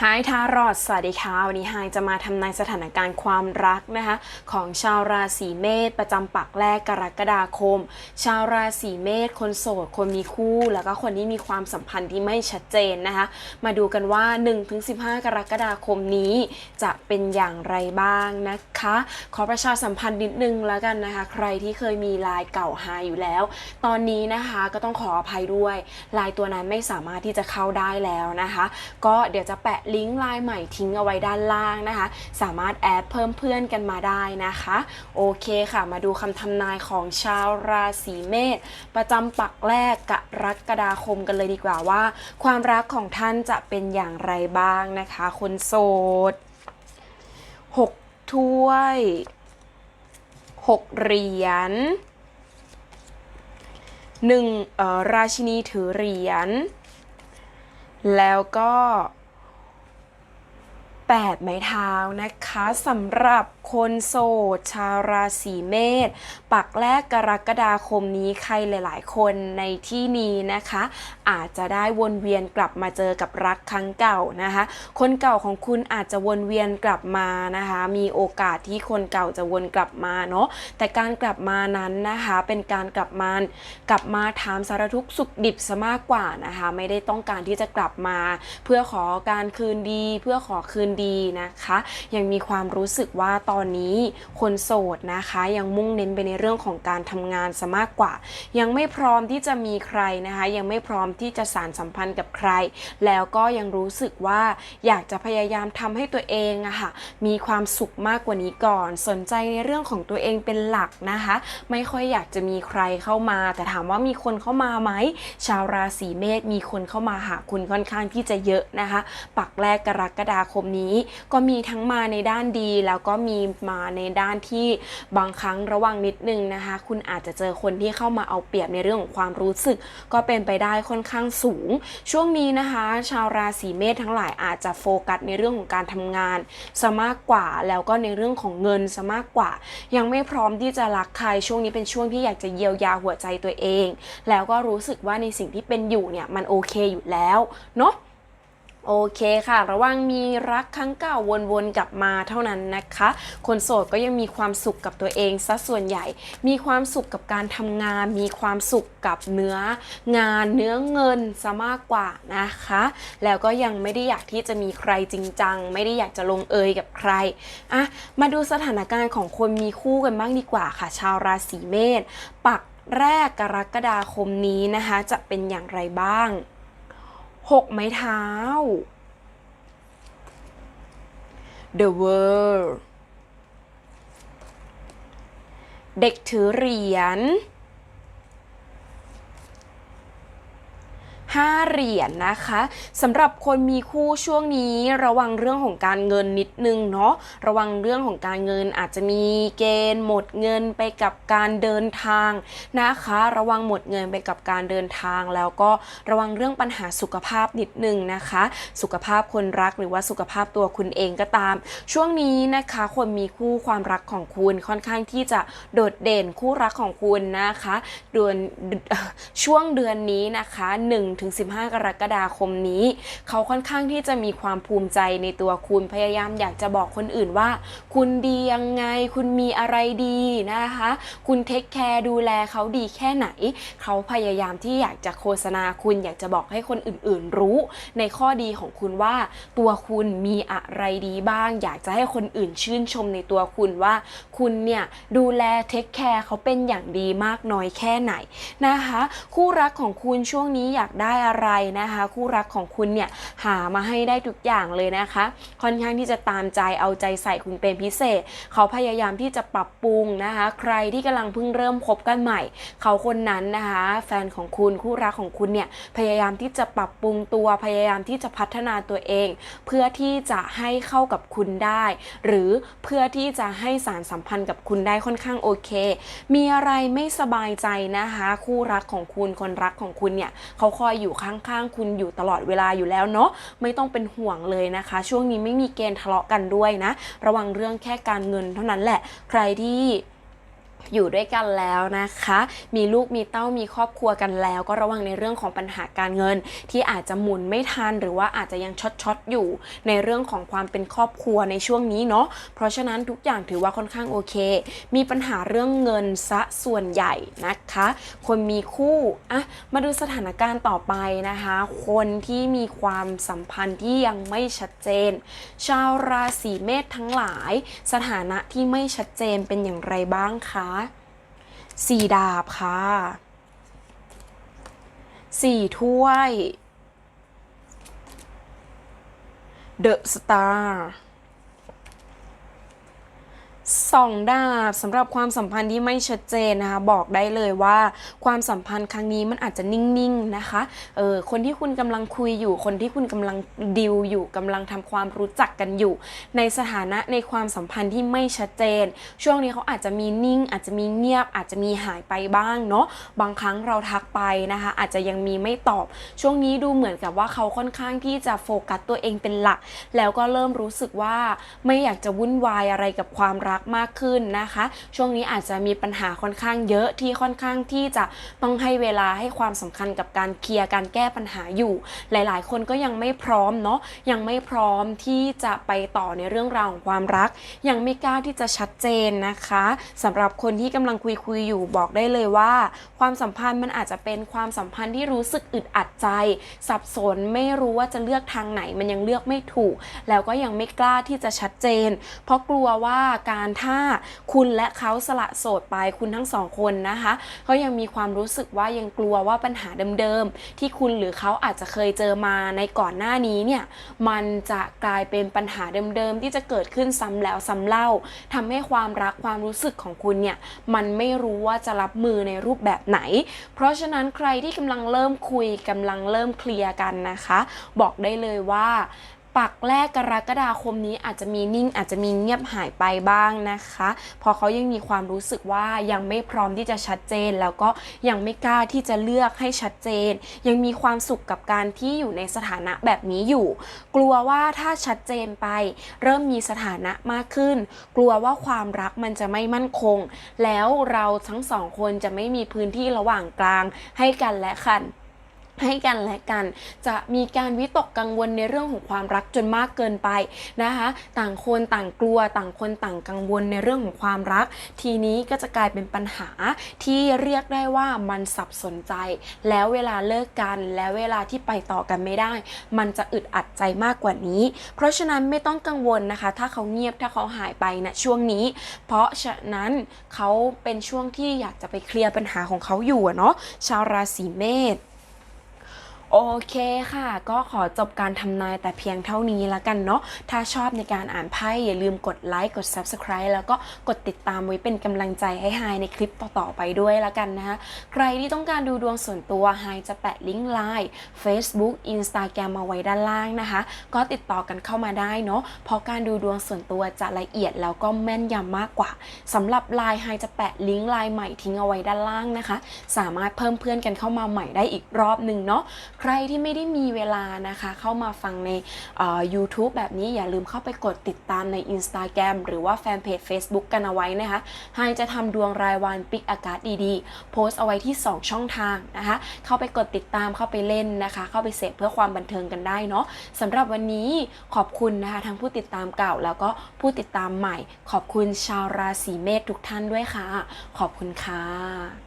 ไฮทารอดสวัสดีค่ะวันนี้ไฮจะมาทำนายสถานการณ์ความรักนะคะ ของชาวราศีเมษประจำปักแรกกรกฎาคม ชาวราศีเมษคนโสด คนมีคู่ แล้วก็คนที่มีความสัมพันธ์ที่ไม่ชัดเจนนะคะ มาดูกันว่า 1-15 กรกฎาคมนี้ จะเป็นอย่างไรบ้างนะคะ ขอประชาสัมพันธ์นิดนึงแล้วกันนะคะ ใครที่เคยมีลน์เก่าหาอยู่แล้ว ตอนนี้นะคะก็ต้องขออภัยด้วยลน์ตัวนั้นไม่สามารถที่จะเข้าได้แล้วนะคะ ก็เดี๋ยวจะแปะลิงก์ไลน์ใหม่ทิ้งเอาไว้ด้านล่างนะคะ สามารถแอดเพิ่มเพื่อนกันมาได้นะคะ โอเคค่ะ มาดูคำทำนายของชาวราศีเมษประจำปักแรกกรกฎาคมกันเลยดีกว่าว่า ความรักของท่านจะเป็นอย่างไรบ้างนะคะ คนโสดหกถ้วยหกเหรียญหนึ่งเอ่อราชินีถือเหรียญแล้วก็ 8 ไม้เท้านะคะสำหรับคนโสด ชาวราศีเมษปักแรกกรกฎาคมนี้ใครหลาย ๆ คนในที่นี้นะคะ อาจจะได้วนเวียนกลับมาเจอกับรักครั้งเก่านะคะ คนเก่าของคุณอาจจะวนเวียนกลับมานะคะ มีโอกาสที่คนเก่าจะวนกลับมาเนาะแต่การกลับมานั้นนะคะเป็นการกลับมากลับมาถามสารทุกข์สุขดิบซะมากกว่านะคะ ไม่ได้ต้องการที่จะกลับมา เพื่อขอการคืนดี เพื่อขอคืนดีนะคะ ยังมีความรู้สึกว่าตอนนี้คนโสดนะคะ ยังมุ่งเน้นไปในเรื่องของการทำงานซะมากกว่า ยังไม่พร้อมที่จะมีใครนะคะ ยังไม่พร้อมที่จะสานสัมพันธ์กับใคร แล้วก็ยังรู้สึกว่าอยากจะพยายามทำให้ตัวเองอะค่ะมีความสุขมากกว่านี้ก่อน สนใจในเรื่องของตัวเองเป็นหลักนะคะ ไม่ค่อยอยากจะมีใครเข้ามา แต่ถามว่ามีคนเข้ามาไหมชาวราศีเมษมีคนเข้ามาหาคุณค่อนข้างที่จะเยอะนะคะ ปักแรกกรกฎาคมนี้ก็มีทั้งมาในด้านดี แล้วก็มีมาในด้านที่บางครั้งระวังนิดนึงนะคะ คุณอาจจะเจอคนที่เข้ามาเอาเปรียบในเรื่องของความรู้สึก ก็เป็นไปได้ค่อนข้างสูง ช่วงนี้นะคะ ชาวราศีเมษทั้งหลายอาจจะโฟกัสในเรื่องของการทำงานซะมากกว่าแล้วก็ในเรื่องของเงินซะมากกว่า ยังไม่พร้อมที่จะรักใครช่วงนี้เป็นช่วงที่อยากจะเยียวยาหัวใจตัวเอง แล้วก็รู้สึกว่าในสิ่งที่เป็นอยู่เนี่ยมันโอเคอยู่แล้วเนาะ โอเคค่ะ ระวังมีรักครั้งเก่าวนๆกลับมาเท่านั้นนะคะ คนโสดก็ยังมีความสุขกับตัวเองซะส่วนใหญ่ มีความสุขกับการทำงาน มีความสุขกับเนื้องานเนื้อเงินซะมากกว่านะคะ แล้วก็ยังไม่ได้อยากที่จะมีใครจริงจัง ไม่ได้อยากจะลงเอยกับใครอะมาดูสถานการณ์ของคนมีคู่กันบ้างดีกว่าค่ะ ชาวราศีเมษปักแรกกรกฎาคมนี้นะคะ จะเป็นอย่างไรบ้าง หกไม้เท้า The World เด็กถือเหรียญ ห้าเหรียญนะคะสำหรับคนมีคู่ช่วงนี้ระวังเรื่องของการเงินนิดนึงเนาะระวังเรื่องของการเงินอาจจะมีเกณฑ์หมดเงินไปกับการเดินทางนะคะ ระวังหมดเงินไปกับการเดินทาง แล้วก็ระวังเรื่องปัญหาสุขภาพนิดนึงนะคะ สุขภาพคนรักหรือว่าสุขภาพตัวคุณเองก็ตาม ช่วงนี้นะคะคนมีคู่ความรักของคุณค่อนข้างที่จะโดดเด่นคู่รักของคุณนะคะเดือนช่วงเดือนนี้นะคะ1ถึง15 กรกฎาคมนี้ เขาค่อนข้างที่จะมีความภูมิใจในตัวคุณพยายามอยากจะบอกคนอื่นว่า คุณดียังไง คุณมีอะไรดีนะคะ คุณเทคแคร์ดูแลเขาดีแค่ไหน เขาพยายามที่อยากจะโฆษณาคุณอยากจะบอกให้คนอื่นๆ รู้ ในข้อดีของคุณว่า ตัวคุณมีอะไรดีบ้าง อยากจะให้คนอื่นชื่นชมในตัวคุณว่า คุณเนี่ยดูแลเทคแคร์เขาเป็นอย่างดีมากน้อยแค่ไหนนะคะ คู่รักของคุณช่วงนี้อยากได้อะไรนะคะ คู่รักของคุณเนี่ยหามาให้ได้ทุกอย่างเลยนะคะ ค่อนข้างที่จะตามใจเอาใจใส่คุณเป็นพิเศษ เขาพยายามที่จะปรับปรุงนะคะ ใครที่กำลังเพิ่งเริ่มคบกันใหม่ เขาคนนั้นนะคะ แฟนของคุณคู่รักของคุณเนี่ยพยายามที่จะปรับปรุงตัวพยายามที่จะพัฒนาตัวเอง เพื่อที่จะให้เข้ากับคุณได้ หรือเพื่อที่จะให้สารสัมพันธ์กับคุณได้ค่อนข้างโอเค มีอะไรไม่สบายใจนะคะ คู่รักของคุณคนรักของคุณเนี่ยเขาคอยอยู่ข้างๆ คุณอยู่ตลอดเวลาอยู่แล้วเนาะไม่ต้องเป็นห่วงเลยนะคะ ช่วงนี้ไม่มีเกณฑ์ทะเลาะกันด้วยนะ ระวังเรื่องแค่การเงินเท่านั้นแหละ ใครที่ อยู่ด้วยกันแล้วนะคะ มีลูกมีเต้ามีครอบครัวกันแล้ว ก็ระวังในเรื่องของปัญหาการเงิน ที่อาจจะหมุนไม่ทันหรือว่าอาจจะยังช็อตช็อตอยู่ ในเรื่องของความเป็นครอบครัวในช่วงนี้เนาะเพราะฉะนั้นทุกอย่างถือว่าค่อนข้างโอเค มีปัญหาเรื่องเงินซะส่วนใหญ่นะคะ คนมีคู่อะมาดูสถานการณ์ต่อไปนะคะ คนที่มีความสัมพันธ์ที่ยังไม่ชัดเจน ชาวราศีเมษทั้งหลาย สถานะที่ไม่ชัดเจนเป็นอย่างไรบ้างคะสี่ดาบค่ะสี่ถ้วย The Star สองดาบสำหรับความสัมพันธ์ที่ไม่ชัดเจนนะคะ บอกได้เลยว่าความสัมพันธ์ครั้งนี้มันอาจจะนิ่งๆนะคะเออคนที่คุณกำลังคุยอยู่ คนที่คุณกำลังดิวอยู่กำลังทำความรู้จักกันอยู่ ในสถานะในความสัมพันธ์ที่ไม่ชัดเจน ช่วงนี้เขาอาจจะมีนิ่ง อาจจะมีเงียบ อาจจะมีหายไปบ้างเนาะบางครั้งเราทักไปนะคะ อาจจะยังมีไม่ตอบ ช่วงนี้ดูเหมือนกับว่าเขาค่อนข้างที่จะโฟกัสตัวเองเป็นหลัก แล้วก็เริ่มรู้สึกว่าไม่อยากจะวุ่นวายอะไรกับความรักมากขึ้นนะคะ ช่วงนี้อาจจะมีปัญหาค่อนข้างเยอะที่ค่อนข้างที่จะต้องให้เวลาให้ความสำคัญกับการเคลียร์การแก้ปัญหาอยู่ หลาย ๆ คนก็ยังไม่พร้อมเนาะยังไม่พร้อมที่จะไปต่อในเรื่องราวของความรัก ยังไม่กล้าที่จะชัดเจนนะคะสำหรับคนที่กำลังคุยคุยๆอยู่บอกได้เลยว่า ความสัมพันธ์มันอาจจะเป็นความสัมพันธ์ที่รู้สึกอึดอัดใจ สับสนไม่รู้ว่าจะเลือกทางไหนมันยังเลือกไม่ถูก แล้วก็ยังไม่กล้าที่จะชัดเจน เพราะกลัวว่าการถ้าคุณและเขาสละโสดไปคุณทั้งสองคนนะคะเขายังมีความรู้สึกว่ายังกลัวว่าปัญหาเดิมๆ ที่คุณหรือเขาอาจจะเคยเจอมาในก่อนหน้านี้เนี่ยมันจะกลายเป็นปัญหาเดิมๆ ที่จะเกิดขึ้นซ้ำแล้วซ้ำเล่าทำให้ความรักความรู้สึกของคุณเนี่ยมันไม่รู้ว่าจะรับมือในรูปแบบไหน เพราะฉะนั้นใครที่กำลังเริ่มคุยกำลังเริ่มเคลียร์กันนะคะ บอกได้เลยว่า ปักแรกกรกฎาคมนี้อาจจะมีนิ่งอาจจะมีเงียบหายไปบ้างนะคะเพอเขายังมีความรู้สึกว่ายังไม่พร้อมที่จะชัดเจน แล้วก็ยังไม่กล้าที่จะเลือกให้ชัดเจน ยังมีความสุขกับการที่อยู่ในสถานะแบบนี้อยู่ กลัวว่าถ้าชัดเจนไป เริ่มมีสถานะมากขึ้น กลัวว่าความรักมันจะไม่มั่นคง แล้วเราทั้งสองคนจะไม่มีพื้นที่ระหว่างกลางให้กันและกัน ให้กันและกัน จะมีการวิตกกังวลในเรื่องของความรักจนมากเกินไปนะคะ ต่างคนต่างกลัวต่างคนต่างกังวลในเรื่องของความรัก ทีนี้ก็จะกลายเป็นปัญหาที่เรียกได้ว่ามันสับสนใจ แล้วเวลาเลิกกันแล้วเวลาที่ไปต่อกันไม่ได้ มันจะอึดอัดใจมากกว่านี้ เพราะฉะนั้นไม่ต้องกังวลนะคะ ถ้าเขาเงียบถ้าเขาหายไปณช่วงนี้ เพราะฉะนั้นเขาเป็นช่วงที่อยากจะไปเคลียร์ปัญหาของเขาอยู่เนาะชาวราศีเมษ โอเคค่ะ ก็ขอจบการทำนายแต่เพียงเท่านี้แล้วกันเนาะ ถ้าชอบในการอ่านไพ่อย่าลืมกดไลค์ กด Subscribe แล้วก็กดติดตามไว้เป็นกำลังใจให้ไฮในคลิปต่อๆไปด้วยแล้วกันนะคะใครที่ต้องการดูดวงส่วนตัวไฮจะแปะลิงก์ไลน์ Facebook Instagram มาไว้ด้านล่างนะคะ ก็ติดต่อกันเข้ามาได้เนาะ เพราะการดูดวงส่วนตัวจะละเอียดแล้วก็แม่นยำมากกว่าสำหรับไลน์ไฮจะแปะลิงก์ไลน์ใหม่ทิ้งเอาไว้ด้านล่างนะคะ สามารถเพิ่มเพื่อนกันเข้ามาใหม่ได้อีกรอบหนึ่งเนาะใครที่ไม่ได้มีเวลานะคะ เข้ามาฟังใน YouTube แบบนี้อย่าลืมเข้าไปกดติดตามใน Instagram หรือว่าแฟนเพจ Facebook กันเอาไว้นะคะไฮจะทำดวงรายวันปิกอากาศดีๆ โพสต์เอาไว้ที่ 2 ช่องทางนะคะ เข้าไปกดติดตามเข้าไปเล่นนะคะ เข้าไปเสพเพื่อความบันเทิงกันได้เนาะสำหรับวันนี้ขอบคุณนะคะทั้งผู้ติดตามเก่าแล้วก็ผู้ติดตามใหม่ ขอบคุณชาวราศีเมษทุกท่านด้วยค่ะ ขอบคุณค่ะ